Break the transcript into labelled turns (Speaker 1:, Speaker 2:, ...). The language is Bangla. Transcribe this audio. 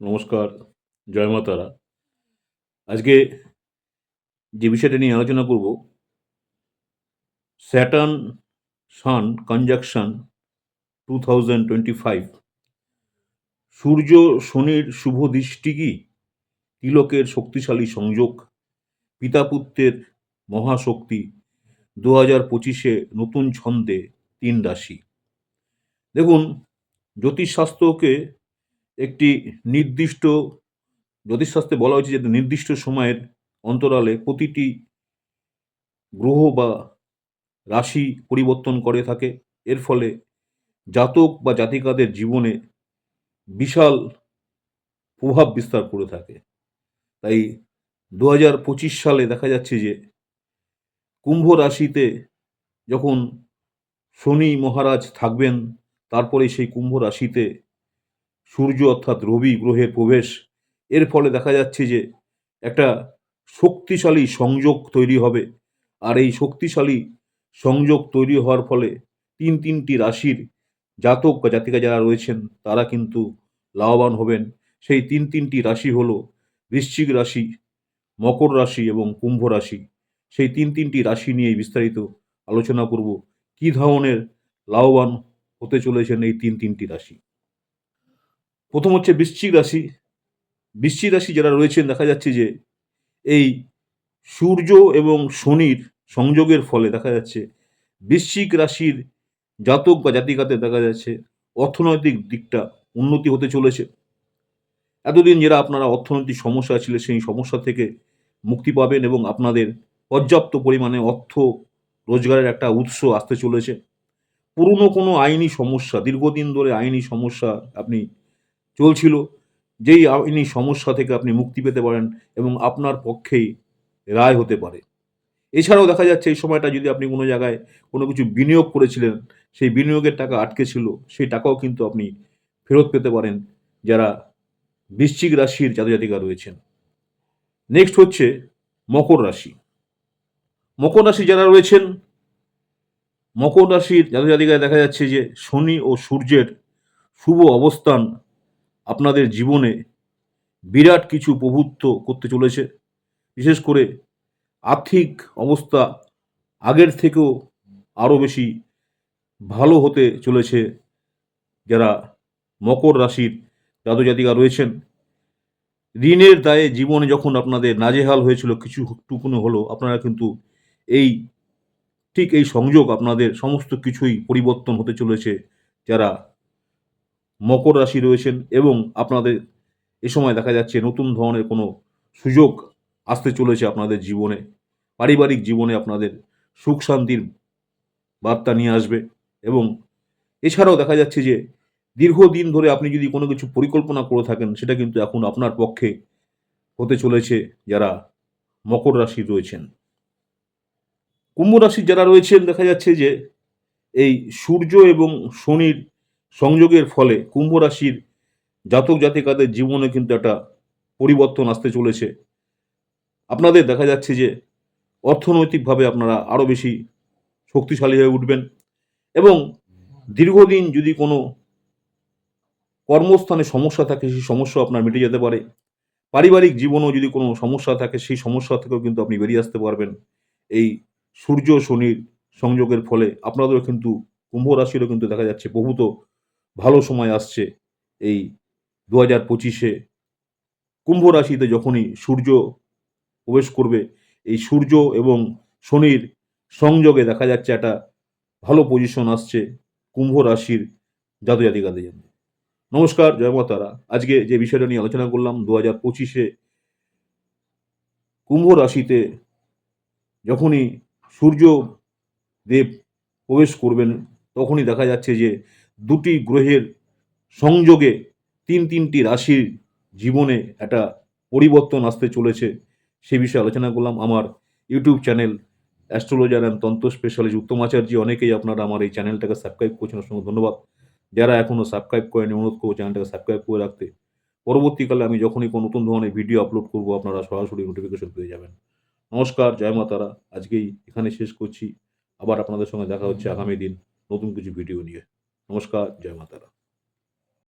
Speaker 1: নমস্কার, জয় মা তারা। আজকে যে বিষয়টা নিয়ে আলোচনা করব Saturn sun conjunction two thousand twenty five সূর্য শনির শুভ দৃষ্টি কি? তিলকের শক্তিশালী সংযোগ, পিতাপুত্রের মহাশক্তি দু হাজার পঁচিশে নতুন ছন্দে তিন রাশি। দেখুন, জ্যোতিষশাস্ত্রকে একটি নির্দিষ্ট জ্যোতিষশাস্ত্রে বলা হয়েছে যে নির্দিষ্ট সময়ের অন্তরালে প্রতিটি গ্রহ বা রাশি পরিবর্তন করে থাকে। এর ফলে জাতক বা জাতিকাদের জীবনে বিশাল প্রভাব বিস্তার করে থাকে। তাই দু হাজার পঁচিশ সালে দেখা যাচ্ছে যে কুম্ভ রাশিতে যখন শনি মহারাজ থাকবেন, তারপরে সেই কুম্ভ রাশিতে সূর্য অর্থাৎ রবি গ্রহের প্রবেশ, এর ফলে দেখা যাচ্ছে যে একটা শক্তিশালী সংযোগ তৈরি হবে। আর এই শক্তিশালী সংযোগ তৈরি হওয়ার ফলে তিন তিনটি রাশির জাতক বা জাতিকা যারা রয়েছেন, তারা কিন্তু লাভবান হবেন। সেই তিন তিনটি রাশি হলো বৃশ্চিক রাশি, মকর রাশি এবং কুম্ভ রাশি। সেই তিন তিনটি রাশি নিয়ে বিস্তারিত আলোচনা করব। কী ধরনের লাভবান হতে চলেছেন এই তিন তিনটি রাশি? প্রথম হচ্ছে বৃশ্চিক রাশি। বৃশ্চিক রাশি যারা রয়েছেন, দেখা যাচ্ছে যে এই সূর্য এবং শনির সংযোগের ফলে দেখা যাচ্ছে বৃশ্চিক রাশির জাতক বা জাতিকাতে দেখা যাচ্ছে অর্থনৈতিক দিকটা উন্নতি হতে চলেছে। এতদিন যারা আপনারা অর্থনৈতিক সমস্যা ছিল সেই সমস্যা থেকে মুক্তি পাবেন এবং আপনাদের পর্যাপ্ত পরিমাণে অর্থ রোজগারের একটা উৎস আসতে চলেছে। পুরনো কোনো আইনি সমস্যা, দীর্ঘদিন ধরে আইনি সমস্যা আপনি চলছিল, যেই আইনি সমস্যা থেকে আপনি মুক্তি পেতে পারেন এবং আপনার পক্ষেই রায় হতে পারে। এছাড়াও দেখা যাচ্ছে এই সময়টা যদি আপনি কোনো জায়গায় কোনো কিছু বিনিয়োগ করেছিলেন, সেই বিনিয়োগের টাকা আটকে ছিল, সেই টাকাও কিন্তু আপনি ফেরত পেতে পারেন যারা বৃশ্চিক রাশির জাতজাতিকা রয়েছেন। নেক্সট হচ্ছে মকর রাশি। মকর রাশি যারা রয়েছেন, মকর রাশির জাতজাতিকায় দেখা যাচ্ছে যে শনি ও সূর্যের শুভ অবস্থান আপনাদের জীবনে বিরাট কিছু প্রভুত্ব করতে চলেছে। বিশেষ করে আর্থিক অবস্থা আগের থেকেও আরও বেশি ভালো হতে চলেছে। যারা মকর রাশির জাতজাতিকা রয়েছেন, ঋণের দায়ে জীবনে যখন আপনাদের নাজেহাল হয়েছিল কিছু টুকুনো হলো, আপনারা কিন্তু এই, ঠিক এই সংযোগ আপনাদের সমস্ত কিছুই পরিবর্তন হতে চলেছে। যারা মকর রাশি রয়েছেন এবং আপনাদের এ সময় দেখা যাচ্ছে নতুন ধরনের কোনো সুযোগ আসতে চলেছে আপনাদের জীবনে। পারিবারিক জীবনে আপনাদের সুখ শান্তির বার্তা নিয়ে আসবে এবং এছাড়াও দেখা যাচ্ছে যে দীর্ঘদিন ধরে আপনি যদি কোনো কিছু পরিকল্পনা করে থাকেন, সেটা কিন্তু এখন আপনার পক্ষে হতে চলেছে যারা মকর রাশি রয়েছেন। কুম্ভ রাশির যারা রয়েছেন, দেখা যাচ্ছে যে এই সূর্য এবং শনির সংযোগের ফলে কুম্ভ রাশির জাতক জাতিকাদের জীবনে কিন্তু একটা পরিবর্তন আসতে চলেছে। আপনাদের দেখা যাচ্ছে যে অর্থনৈতিকভাবে আপনারা আরও বেশি শক্তিশালী হয়ে উঠবেন এবং দীর্ঘদিন যদি কোনো কর্মস্থানে সমস্যা থাকে সেই সমস্যা আপনার মিটে যেতে পারে। পারিবারিক জীবনেও যদি কোনো সমস্যা থাকে সেই সমস্যা থেকেও কিন্তু আপনি বেরিয়ে আসতে পারবেন। এই সূর্য শনির সংযোগের ফলে আপনাদেরও কিন্তু কুম্ভ রাশিরও কিন্তু দেখা যাচ্ছে বহুত ভালো সময় আসছে। এই দু হাজার পঁচিশে কুম্ভ রাশিতে যখনই সূর্য প্রবেশ করবে, এই সূর্য এবং শনির সংযোগে দেখা যাচ্ছে একটা ভালো পজিশন আসছে কুম্ভ রাশির জাতজাতিকাদের জন্য। নমস্কার, জয় মা তারা আজকে যে বিষয়টা নিয়ে আলোচনা করলাম দু হাজার পঁচিশে কুম্ভ রাশিতে যখনই সূর্য দেব প্রবেশ করবেন, তখনই দেখা যাচ্ছে যে দুটি গ্রহের সংযোগে তিন তিনটি রাশির জীবনে একটা পরিবর্তন আসতে চলেছে। সে বিষয়ে আলোচনা করলাম আমার YouTube channel astrologer and tantra specialist Uttam Acharya. অনেকেই আপনারা আমার এই চ্যানেলটাকে সাবস্ক্রাইব করছেন, অসংখ্য ধন্যবাদ। যারা এখনও সাবস্ক্রাইব করেনি অনুরোধ করব চ্যানেলটাকে সাবস্ক্রাইব করে রাখতে। পরবর্তীকালে আমি যখনই কোনো নতুন ধরনের ভিডিও আপলোড করব, আপনারা সরাসরি নোটিফিকেশন পেয়ে যাবেন। নমস্কার, জয় মা তারা। আজকেই এখানে শেষ করছি। আবার আপনাদের সঙ্গে দেখা হচ্ছে আগামী দিন নতুন কিছু ভিডিও নিয়ে। নমস্কার জয় মা তারা